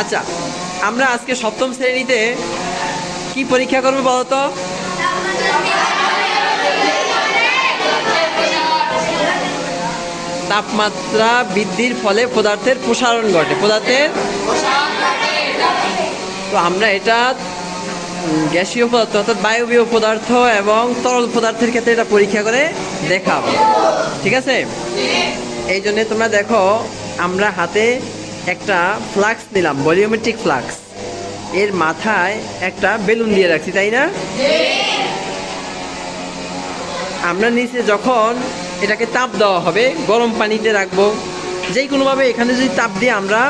আচ্ছা আমরা আজকে সপ্তম শ্রেণীতে কি পরীক্ষা করব বলতো তাপমাত্রা বৃদ্ধির ফলে পদার্থের প্রসারণ ঘটে। পদার্থের? তো আমরা এটা গ্যাসীয় পদার্থ অর্থাৎ বায়বীয় পদার্থ এবং তরল পদার্থের ক্ষেত্রে এটা পরীক্ষা করে দেখাবো। ঠিক আছে? এই জন্যে তোমরা দেখো, আমরা হাতে একটা ফ্লাক্স নিলাম ভলিওমেট্রিক ফ্লাক্স। এর মাথায় একটা বেলুন দিয়ে রাখছি, তাই না? আমরা নিচে যখন এটাকে তাপ দেওয়া হবে, গরম পানিতে রাখব যেই কোনোভাবে এখানে যদি তাপ দিয়ে আমরা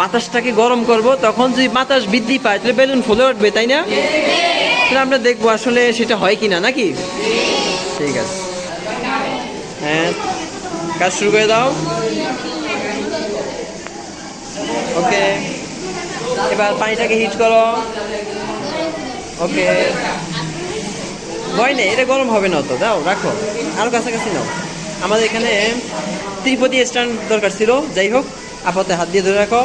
বাতাসটাকে গরম করব, তখন যদি বাতাস বৃদ্ধি পায়, তাহলে বেলুন ফুলে উঠবে, তাই না? তাহলে আমরা দেখব আসলে সেটা হয় কি না নাকি? ঠিক আছে। হ্যাঁ কাজ শুরু করে দাও। ওকে এবার পানিটাকে হিট করো। ওকে ভয় নেই, এটা গরম হবে না তো, দাও, রাখো। আরও কাছাকাছি নাও। আমাদের এখানে ত্রিপদি স্ট্যান্ড দরকার ছিল, যাই হোক, আপাতত হাত দিয়ে ধরে রাখো।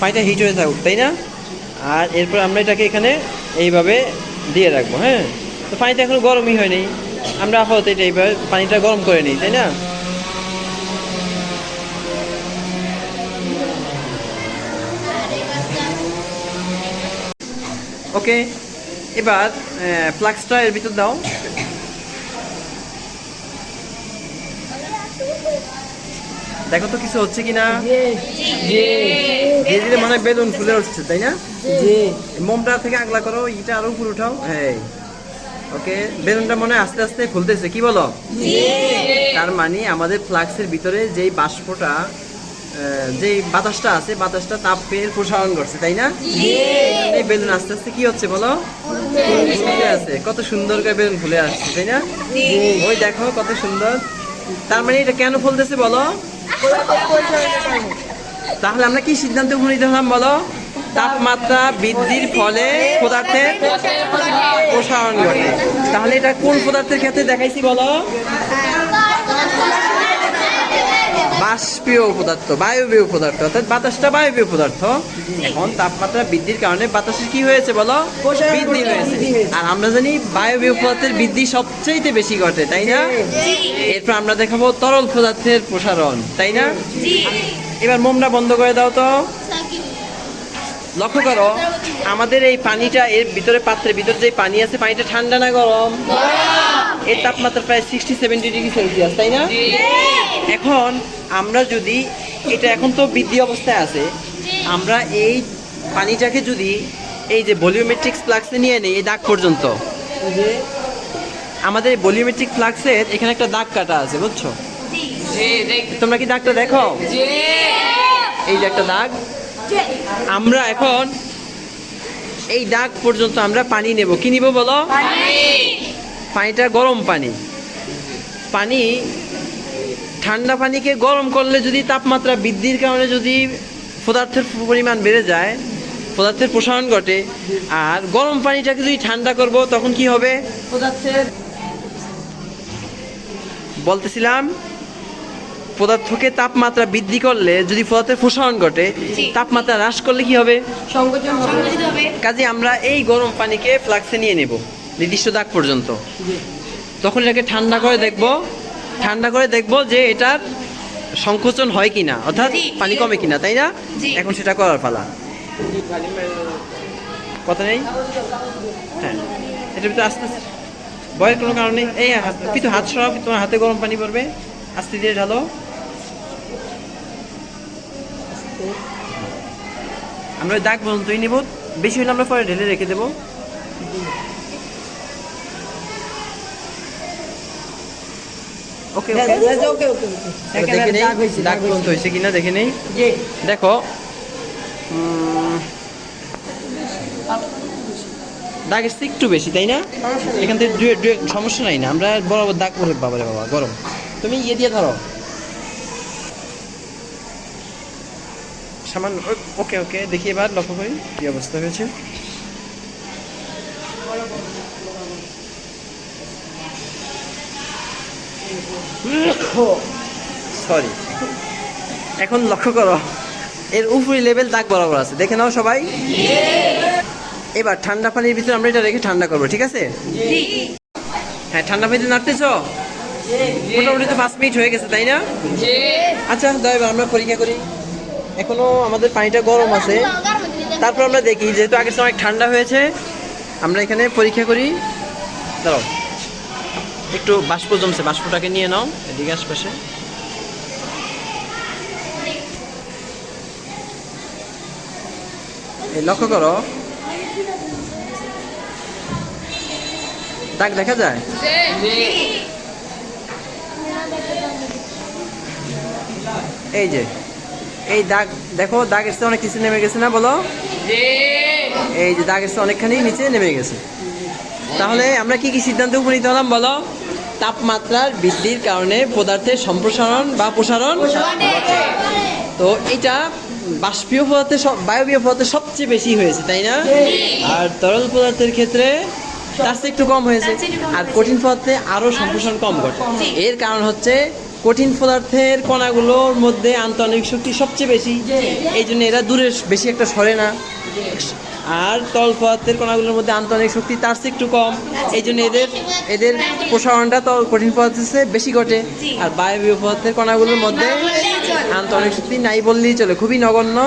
পানিটা হিট হয়ে থাকুক, তাই না? আর এরপর আমরা এটাকে এখানে এইভাবে দিয়ে রাখব হ্যাঁ? তো পানিটা এখনও গরমই হয়নি। আমরা আপাতত এটা এইভাবে পানিটা গরম করে নিই, তাই না? ওকে এবার ফ্লাক্সটা এর ভিতর দাও। দেখো তো কিছু হচ্ছে কিনা? ধীরে ধীরে মানে বেলুন ফুলে উঠছে তাই না? মোমটা থেকে আগলা করো ইটা আরও উপরে উঠাও। হ্যাঁ ওকে বেলুনটা মনে আস্তে আস্তে খুলতেছে কি বলো? তার মানে আমাদের ফ্লাক্সের ভিতরে যেই বাষ্পটা যেই বাতাসটা আছে বাতাসটা প্রসারণ করছে তাই না? এই বেলুন আস্তে আস্তে কি হচ্ছে বলো? ফুলে আছে। কত সুন্দর করে বেলুন ফুলে আসছে তাই না? ওই দেখো কত সুন্দর। তার মানে এটা কেন ফুলতেছে বলো? তাহলে আমরা কি সিদ্ধান্ত উপনীত হলাম বলো? তাপমাত্রা বৃদ্ধির ফলে পদার্থের প্রসারণ ঘটে। তাহলে এটা কোন পদার্থের ক্ষেত্রে দেখাইছি বলো? বাষ্পীয় পদার্থ বায়বীয় পদার্থ অর্থাৎ বাতাসটা বায়বীয় পদার্থ। এখন তাপমাত্রা বৃদ্ধির কারণে বাতাসের কি হয়েছে বলো? বৃদ্ধি হয়েছে। আর আমরা জানি বায়বীয় পদার্থের বৃদ্ধি সবচেয়ে বেশি ঘটে তাই না? এরপর আমরা দেখাবো তরল পদার্থের প্রসারণ তাই না? এবার মোমটা বন্ধ করে দাও তো। লক্ষ্য করো আমাদের এই পানিটা এর ভিতরে পাত্রের ভিতরে যে পানি আছে পানিটা ঠান্ডা না গরম। এর তাপমাত্রা প্রায় সিক্সটি সেভেন্টি ডিগ্রি সেলসিয়াস তাই না? এখন আমরা যদি এটা এখন তো বৃদ্ধি অবস্থায় আছে আমরা এই পানিটাকে যদি এই যে ভলিওমেট্রিক ফ্লাক্সে নিয়ে নেই এই দাগ পর্যন্ত আমাদের ভলিওমেট্রিক ফ্লাক্সের এখানে একটা দাগ কাটা আছে বুঝছ? তোমরা কি দাগটা দেখো? এই যে একটা দাগ। আমরা এখন এই দাগ পর্যন্ত আমরা পানি নেব। কি নিব বলো? পানিটা গরম পানি। পানি ঠান্ডা পানিকে গরম করলে যদি তাপমাত্রা বৃদ্ধির কারণে যদি পদার্থের পরিমাণ বেড়ে যায় পদার্থের প্রসারণ ঘটে আর গরম পানিটাকে যদি ঠান্ডা করব তখন কি হবে? পদার্থের বলতেছিলাম পদার্থকে তাপমাত্রা বৃদ্ধি করলে যদি পদার্থের প্রসারণ ঘটে তাপমাত্রা হ্রাস করলে কি হবে? সংকোচন হবে। কাজে আমরা এই গরম পানিকে ফ্লাক্সে নিয়ে নেব। নির্দিষ্ট দাগ পর্যন্ত। তখন এটাকে ঠান্ডা করে দেখব ঠান্ডা করে দেখব যে এটার সংকোচন হয় কিনা অর্থাৎ পানি কমে কিনা তাই না? এখন সেটা করার পালা। কথা নেই? হ্যাঁ এটার ভিতরে আস্তে আস্তে ভয়ের কোনো কারণ নেই? এই হাত পিতু হাত সরাও তোমার হাতে গরম পানি পড়বে। আস্তে দিয়ে ঢালো। আমরা দাগ পর্যন্তই নিব। বেশি হলে আমরা পরে ঢেলে রেখে দেবো। ওকে ওকে। দেখে দাগ পর্যন্ত হয়েছে। কিনা দেখে নেই। দেখো। দাগ এসছে একটু বেশি তাই না? এখান থেকে সমস্যা নাই না আমরা বরাবর দাগ করে বাবা রে বাবা গরম। তুমি ইয়ে দিয়ে ধরো। সামান্য ওকে ওকে দেখি এবার লক্ষ্য করি কি অবস্থা হয়েছে। সরি। এখন লক্ষ্য করো এর উপরি লেভেল দাগ বরাবর আছে। দেখে নাও সবাই। এবার ঠান্ডা পানির ভিতরে আমরা এটা রেখে ঠান্ডা করব ঠিক আছে? হ্যাঁ ঠান্ডা পানিতে নাড়তেছ? মোটামুটি তো পাঁচ মিনিট হয়ে গেছে তাই না? আচ্ছা দাও এবার আমরা পরীক্ষা করি। এখনও আমাদের পানিটা গরম আছে। তারপর আমরা দেখি যেহেতু আগের সময় ঠান্ডা হয়েছে আমরা এখানে পরীক্ষা করি। দাঁড়াও। একটু বাষ্প জমছে, বাষ্পটাকে নিয়ে নাও, এদিকে আশপাশে। লক্ষ্য করো। দাগ দেখা যায়? এই যে, এই দাগ, দেখো, দাগ এসে অনেক কিছু নেমে গেছে না বলো? এই যে, দাগ এসে অনেকখানি নিচে নেমে গেছে। তাহলে আমরা কি কি সিদ্ধান্তে উপনীত হলাম বলো? তাপমাত্রার বৃদ্ধির কারণে পদার্থের সম্প্রসারণ বা প্রসারণ তো এটা বাষ্পীয় পদার্থে সব বায়বীয় পদার্থে সবচেয়ে বেশি হয়েছে তাই না? আর তরল পদার্থের ক্ষেত্রে তার একটু কম হয়েছে। আর কঠিন পদার্থে আরও সম্প্রসারণ কম ঘটে। এর কারণ হচ্ছে কঠিন পদার্থের কণাগুলোর মধ্যে আন্তঃনিক শক্তি সবচেয়ে বেশি। এই জন্য এরা দূরে বেশি একটা সরে না। আর তল পদার্থের কণাগুলোর মধ্যে আন্তঃনিক শক্তি তার চেয়ে একটু কম। এই জন্য এদের এদের প্রসারণটা তো কঠিন পদার্থের চেয়ে বেশি ঘটে। আর বায়বীয় পদার্থের কণাগুলোর মধ্যে আন্তঃনিক শক্তি নাই বললেই চলে খুবই নগণ্য।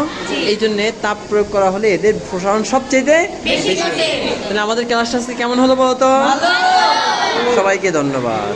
এই জন্য তাপ প্রয়োগ করা হলে এদের প্রসারণ সবচেয়ে বেশি তাহলে আমাদের ক্লাসটা আজকে কেমন হলো বলতো সবাইকে ধন্যবাদ।